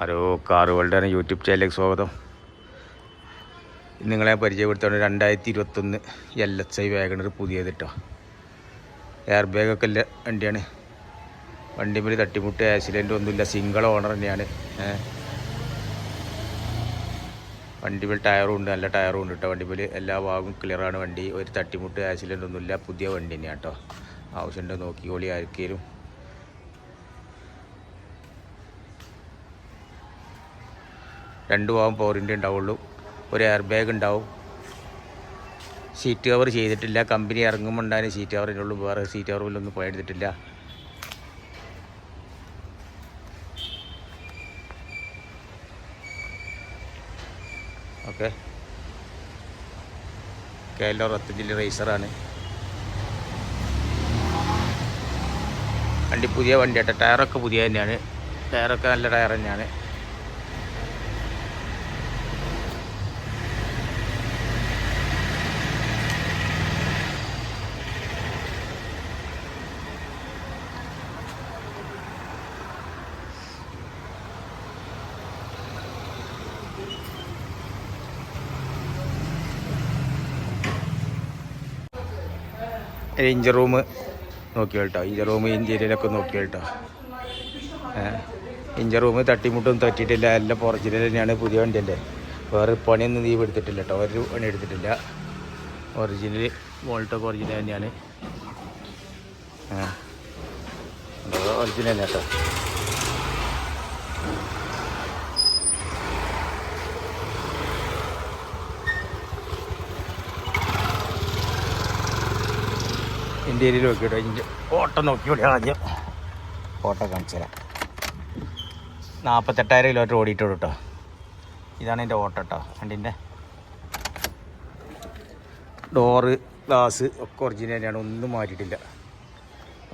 Hello കാറുകളുടെ YouTube ചാനലിലേക്ക് സ്വാഗതം. നിങ്ങളെ പരിചയപ്പെടുത്തുന്നത് രണ്ടായിരത്തി ഇരുപത്തൊന്ന് എൽ എച്ച് ഐ വാഗണർ പുതിയത് കേട്ടോ എയർ ബാഗൊക്കെ ഇല്ല വണ്ടിയാണ്. വണ്ടി മേൽ തട്ടിമുട്ട് ആക്സിഡന്റ് ഒന്നുമില്ല. സിംഗിൾ ഓണർ തന്നെയാണ്. വണ്ടി മേൽ ടയറും ഉണ്ട്. നല്ല ടയറും ഉണ്ട് കേട്ടോ വണ്ടി മേൽ എല്ലാ ഭാഗവും ക്ലിയറാണ് വണ്ടി. ഒരു തട്ടിമുട്ട് ആക്സിഡന്റ് ഒന്നുമില്ല. പുതിയ വണ്ടി തന്നെയാണ് കേട്ടോ ആവശ്യമുണ്ട് നോക്കിക്കോളി ആർക്കെങ്കിലും രണ്ട് ഭാഗം പവറിന്റെ ഉണ്ടാവുള്ളൂ. ഒരു എയർ ബാഗ് ഉണ്ടാവും. സീറ്റ് കവർ ചെയ്തിട്ടില്ല. കമ്പനി ഇറങ്ങുമ്പോൾ ഉണ്ടായാലും സീറ്റ് കവർ ഉള്ളൂ. വേറെ സീറ്റ് കവറിലൊന്നും എടുത്തിട്ടില്ല ഓക്കെ കേരള റത്തഞ്ചിൽ റേസറാണ് വണ്ടി പുതിയ വണ്ടിയാട്ടെ ടയറൊക്കെ പുതിയ തന്നെയാണ്. ടയറൊക്കെ നല്ല ടയർ തന്നെയാണ്. ഇഞ്ചർ റൂം നോക്കി കേട്ടോ. ഇഞ്ചർ റൂം ഇന്ത്യയിലൊക്കെ നോക്കി കേട്ടോ. ഇഞ്ചർ റൂം തട്ടിമുട്ടും തട്ടിയിട്ടില്ല. എല്ലാം ഒറിജിനൽ തന്നെയാണ് പുതിയ വണ്ടിയല്ലേ. വേറെ പണിയൊന്നും നീ എടുത്തിട്ടില്ല കേട്ടോ. ഒരു പണി എടുത്തിട്ടില്ല. ഒറിജിനൽ വോൾട്ടൊക്കെ ഒറിജിനൽ തന്നെയാണ്. ഒറിജിനൽ തന്നെ കേട്ടോ ഏരിയയിൽ നോക്കിയിട്ടോ ഇഞ്ച് ഓട്ടം നോക്കിയോളി ആദ്യം. ഓട്ടം കാണിച്ചു തരാം നാൽപ്പത്തെട്ടായിരം കിലോമീറ്റർ ഓടിയിട്ടുള്ളൂ കേട്ടോ ഇതാണ് എന്റെ ഓട്ടം കേട്ടോ വണ്ടിന്റെ. ഡോറ് ഗ്ലാസ് ഒക്കെ ഒറിജിനൽ തന്നെയാണ്. ഒന്നും മാറ്റിയിട്ടില്ല.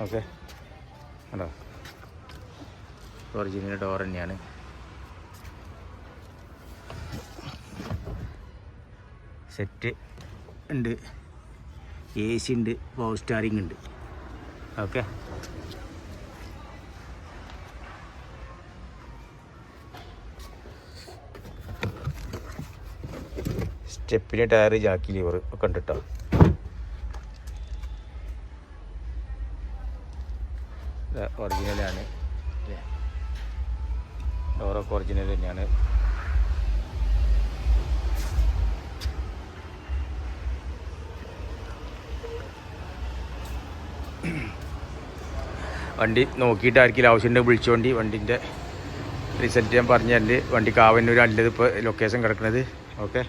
ഓക്കെ കണ്ടോ? ഒറിജിനൽ ഡോർ തന്നെയാണ്. സെറ്റ് ഉണ്ട്. എ സി ഉണ്ട്. പവർ സ്റ്റാറിംഗ് ഉണ്ട് ഓക്കെ സ്റ്റെപ്പിന് ടയർ ജാക്കി ലിവർ ഒക്കെ ഉണ്ട് കേട്ടോ ഒറിജിനലാണ് ഡോറൊക്കെ ഒറിജിനൽ തന്നെയാണ്. വണ്ടി നോക്കിയിട്ട് ആർക്കെങ്കിലും ആവശ്യമുണ്ടെങ്കിൽ വിളിച്ചുകൊണ്ട് വണ്ടിന്റെ റിസൾട്ട് ഞാൻ പറഞ്ഞു തരണ്ട് വണ്ടി കാവന്നൂർ അല്ലത് ഇപ്പോൾ ലൊക്കേഷൻ കിടക്കുന്നത് ഓക്കെ